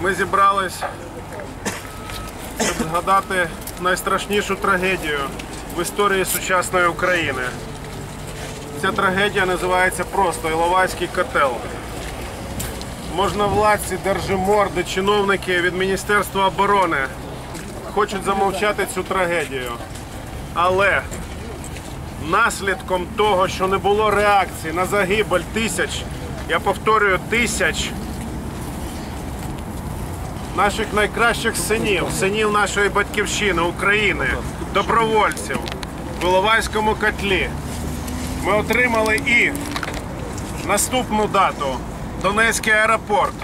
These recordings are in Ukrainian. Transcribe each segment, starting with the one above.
Ми зібрались, щоб згадати найстрашнішу трагедію в історії сучасної України. Ця трагедія називається просто Іловайський котел. Можновладці, держиморди, чиновники від Міністерства оборони хочуть замовчати цю трагедію. Але наслідком того, що не було реакції на загибель тисяч, я повторюю, тисяч наших найкращих синів, синів нашої батьківщини, України, добровольців в Іловайському котлі. Ми отримали і наступну дату Донецький аеропорт,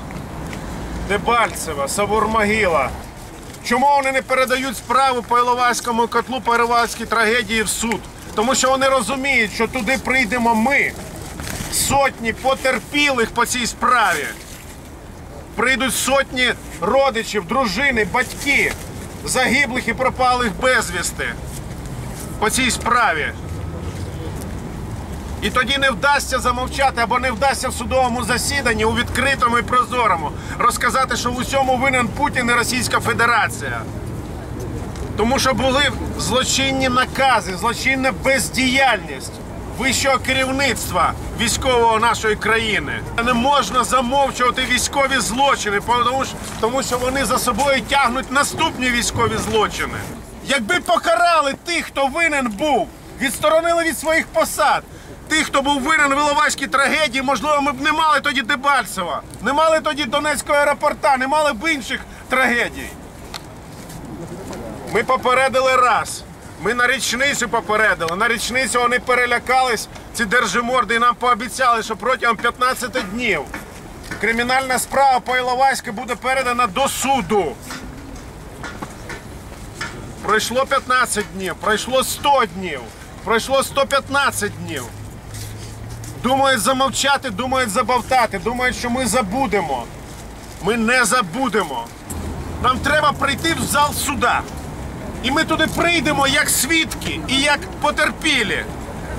Дебальцево, Савур-Могила. Чому вони не передають справу по Іловайському котлу, по Іловайській трагедії в суд? Тому що вони розуміють, що туди прийдемо ми, сотні потерпілих по цій справі. Прийдуть сотні родичів, дружини, батьки, загиблих і пропалих безвісти по цій справі. І тоді не вдасться замовчати або не вдасться в судовому засіданні у відкритому і прозорому розказати, що в усьому винен Путін і Російська Федерація. Тому що були злочинні накази, злочинна бездіяльність вищого керівництва військового нашої країни. Не можна замовчувати військові злочини, тому що, вони за собою тягнуть наступні військові злочини. Якби покарали тих, хто винен був, відсторонили від своїх посад. Тих, хто був винен в Іловайській трагедії, можливо, ми б не мали тоді Дебальцева, не мали тоді Донецького аеропорта, не мали б інших трагедій. Ми попередили раз. Ми на річницю попередили. На річницю вони перелякались, ці держиморди, і нам пообіцяли, що протягом 15 днів кримінальна справа по Іловайську буде передана до суду. Пройшло 15 днів, пройшло 100 днів, пройшло 115 днів. Думають замовчати, думають забавтати, думають, що ми забудемо. Ми не забудемо. Нам треба прийти в зал суда. І ми туди прийдемо як свідки і як потерпілі.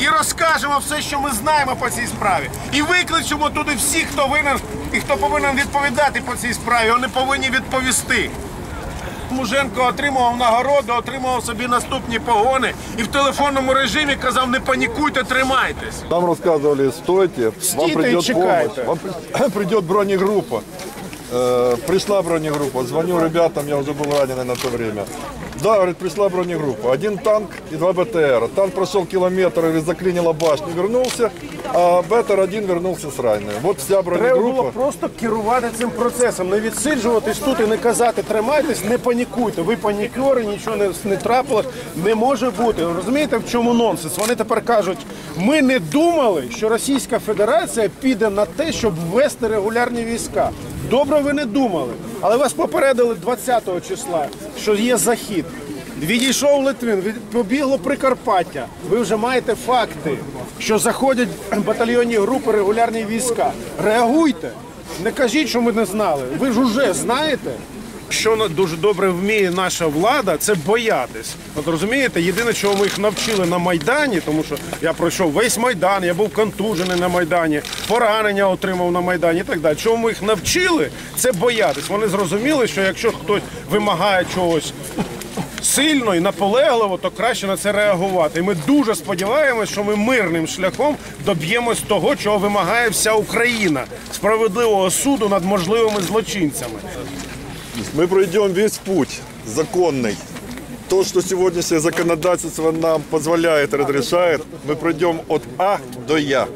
І розкажемо все, що ми знаємо по цій справі. І викличемо туди всіх, хто винен і хто повинен відповідати по цій справі. Вони повинні відповісти. Муженко отримував нагороду, отримував собі наступні погони і в телефонному режимі казав: не панікуйте, тримайтесь. Нам рассказывали, стойте, вам Стійте і придет чекайте. помощь, вам при- придет бронегруппа. Э, пришла бронегруппа, звоню ребятам, я уже был раненый на то время. Да, говорит, пришла бронегруппа. Один танк и два БТР. Танк прошел километр, говорит, заклинила башню, вернулся, а БТР-1 вернулся с раненым. Вот вся Треба було просто керувати цим процесом, не відсиджуватись тут і не казати, тримайтесь, не панікуйте. Ви панікери, нічого не, не трапилось, не може бути. Розумієте, в чому нонсенс? Вони тепер кажуть, ми не думали, що Російська Федерація піде на те, щоб ввести регулярні війська. Добре, ви не думали, але вас попередили 20 числа, що є захід. Відійшов Литвин, побігло Прикарпаття. Ви вже маєте факти, що заходять батальйонні групи регулярні війська. Реагуйте. Не кажіть, що ми не знали. Ви ж уже знаєте. Що дуже добре вміє наша влада, це боятись. От розумієте, єдине, чого ми їх навчили на Майдані, тому що я пройшов весь Майдан, я був контужений на Майдані, поранення отримав на Майдані і так далі. Чого ми їх навчили, це боятись. Вони зрозуміли, що якщо хтось вимагає чогось сильно і наполегливо, то краще на це реагувати. І ми дуже сподіваємося, що ми мирним шляхом доб'ємось того, чого вимагає вся Україна справедливого суду над можливими злочинцями. Мы пройдем весь путь законный. То, что сегодняшнее законодательство нам позволяет разрешает, мы пройдем от А до Я.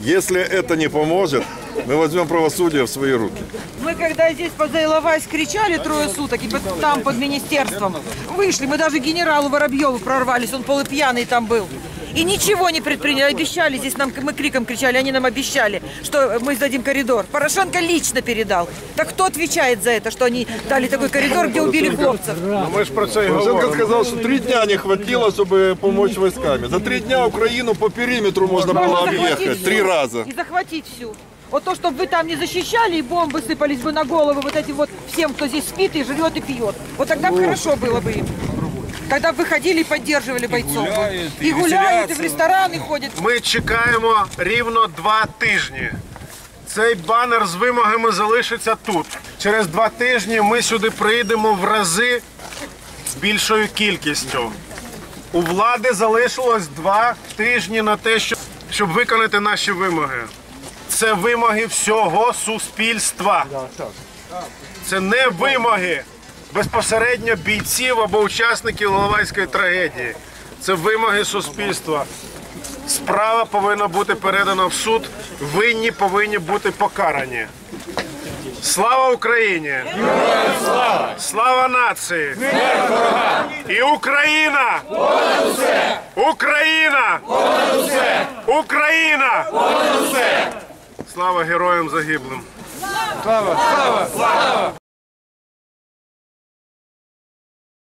Если это не поможет, мы возьмем правосудие в свои руки. Мы когда здесь под Иловайск кричали трое суток, и под- там под министерством, вышли, мы даже генералу Воробьеву прорвались, он полупьяный там был. И ничего не предприняли, обещали здесь нам, мы криком кричали, они нам обещали, что мы сдадим коридор. Порошенко лично передал. Так кто отвечает за это, что они дали такой коридор, где убили хлопцев? Ну, ми ж про це і Порошенко говоримо. сказал, что три дня не хватило, чтобы помочь войсками. За три дня Украину по периметру можно было объехать. Три раза. И захватить всю. Вот то, чтобы вы там не защищали, и бомбы сыпались бы на головы вот этим вот всем, кто здесь спит и живет и пьет. Вот тогда бы хорошо было бы им. Тогда бы выходили и поддерживали бойцов. бы. И гуляют, и в рестораны ходят. Ми чекаємо рівно два тижні. Цей банер з вимогами залишиться тут. Через два тижні ми сюди прийдемо в рази з більшою кількістю. У влади залишилось два тижні на те, щоб, щоб виконати наші вимоги. Це вимоги всього суспільства. Це не вимоги безпосередньо бійців або учасників Іловайської трагедії. Це вимоги суспільства. Справа повинна бути передана в суд. Винні повинні бути покарані. Слава Україні! слава! Слава нації! І Україна! Україна! Україна! Слава героям загиблим! Слава, слава, слава!